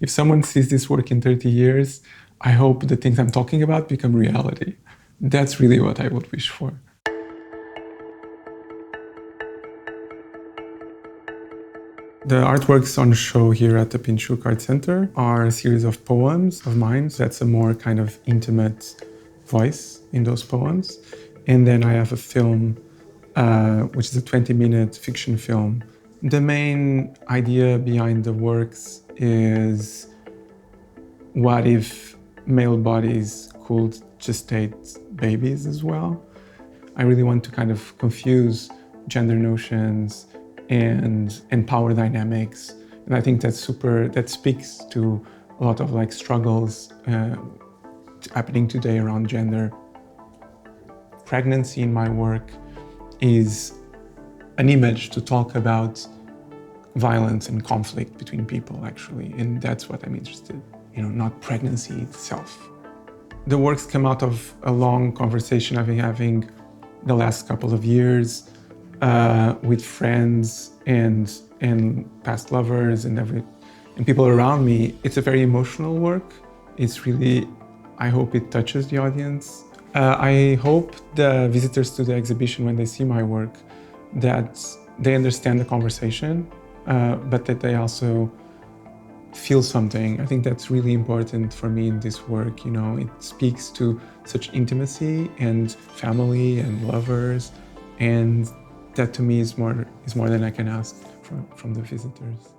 if someone sees this work in 30 years, I hope the things I'm talking about become reality. That's really what I would wish for. The artworks on show here at the Pinchuk Art Center are a series of poems of mine. So That's a more kind of intimate voice in those poems. And then I have a film, uh, which is a 20 minute fiction film. The main idea behind the works is what if male bodies could gestate babies as well? I really want to kind of confuse gender notions and and power dynamics. And I think that's super. That speaks to a lot of like struggles uh, happening today around gender. Pregnancy in my work is an image to talk about violence and conflict between people actually and that's what i'm interested you know not pregnancy itself the works come out of a long conversation i've been having the last couple of years uh, with friends and and past lovers and every and people around me. It's a very emotional work. It's really, I hope it touches the audience. Uh, I hope the visitors to the exhibition, when they see my work, that they understand the conversation, uh, but that they also feel something. I think that's really important for me in this work. You know, it speaks to such intimacy and family and lovers and that to me is more is more than I can ask from, from the visitors.